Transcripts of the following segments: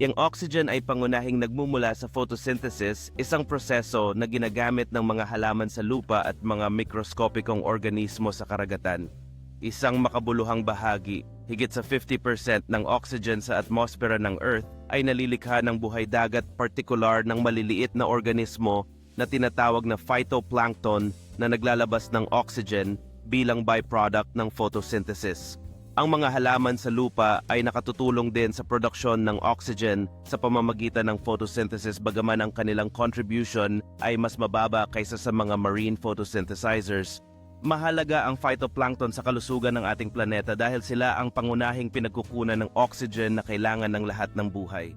Yung oxygen ay pangunahing nagmumula sa photosynthesis, isang proseso na ginagamit ng mga halaman sa lupa at mga mikroskopikong organismo sa karagatan. Isang makabuluhang bahagi, higit sa 50% ng oxygen sa atmosfera ng Earth ay nalilikha ng buhay dagat partikular ng maliliit na organismo na tinatawag na phytoplankton na naglalabas ng oxygen bilang byproduct ng photosynthesis. Ang mga halaman sa lupa ay nakatutulong din sa produksyon ng oxygen sa pamamagitan ng photosynthesis bagaman ang kanilang contribution ay mas mababa kaysa sa mga marine photosynthesizers. Mahalaga ang phytoplankton sa kalusugan ng ating planeta dahil sila ang pangunahing pinagkukunan ng oxygen na kailangan ng lahat ng buhay.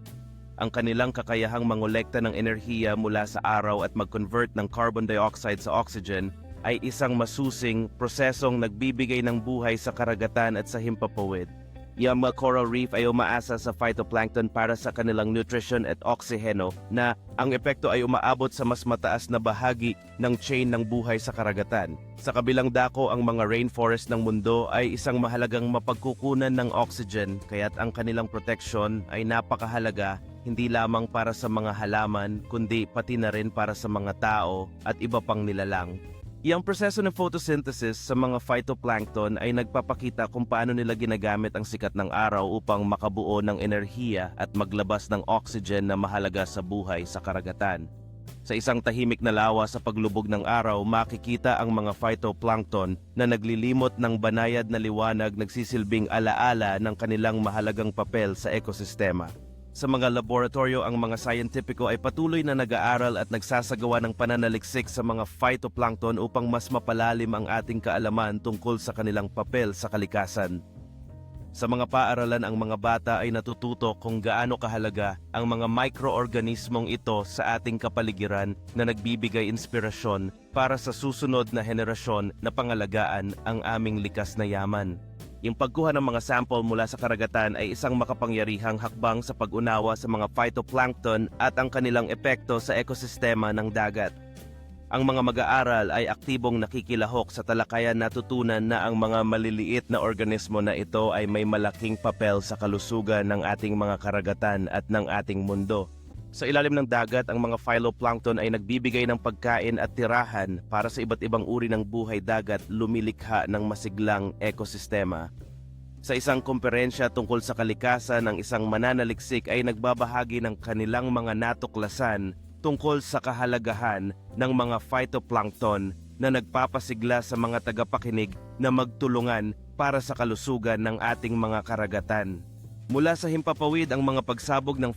Ang kanilang kakayahang mangolekta ng enerhiya mula sa araw at mag-convert ng carbon dioxide sa oxygen ay isang masusing prosesong nagbibigay ng buhay sa karagatan at sa himpapawid. Yung mga coral reef ay umaasa sa phytoplankton para sa kanilang nutrition at oksiheno na ang epekto ay umaabot sa mas mataas na bahagi ng chain ng buhay sa karagatan. Sa kabilang dako, ang mga rainforest ng mundo ay isang mahalagang mapagkukunan ng oxygen kaya't ang kanilang protection ay napakahalaga hindi lamang para sa mga halaman kundi pati na rin para sa mga tao at iba pang nilalang. Yang proseso ng photosynthesis sa mga phytoplankton ay nagpapakita kung paano nila ginagamit ang sikat ng araw upang makabuo ng enerhiya at maglabas ng oxygen na mahalaga sa buhay sa karagatan. Sa isang tahimik na lawa sa paglubog ng araw, makikita ang mga phytoplankton na naglilimot ng banayad na liwanag nagsisilbing alaala ng kanilang mahalagang papel sa ekosistema. Sa mga laboratorio, ang mga scientifico ay patuloy na nag-aaral at nagsasagawa ng pananaliksik sa mga phytoplankton upang mas mapalalim ang ating kaalaman tungkol sa kanilang papel sa kalikasan. Sa mga paaralan, ang mga bata ay natututo kung gaano kahalaga ang mga microorganismong ito sa ating kapaligiran na nagbibigay inspirasyon para sa susunod na henerasyon na pangalagaan ang aming likas na yaman. Yung pagkuha ng mga sample mula sa karagatan ay isang makapangyarihang hakbang sa pag-unawa sa mga phytoplankton at ang kanilang epekto sa ekosistema ng dagat. Ang mga mag-aaral ay aktibong nakikilahok sa talakayan natutunan na ang mga maliliit na organismo na ito ay may malaking papel sa kalusugan ng ating mga karagatan at ng ating mundo. Sa ilalim ng dagat, ang mga phytoplankton ay nagbibigay ng pagkain at tirahan para sa iba't ibang uri ng buhay dagat lumilikha ng masiglang ekosistema. Sa isang komperensya tungkol sa kalikasan ng isang mananaliksik ay nagbabahagi ng kanilang mga natuklasan tungkol sa kahalagahan ng mga phytoplankton na nagpapasigla sa mga tagapakinig na magtulungan para sa kalusugan ng ating mga karagatan. Mula sa himpapawid ang mga pagsabog ng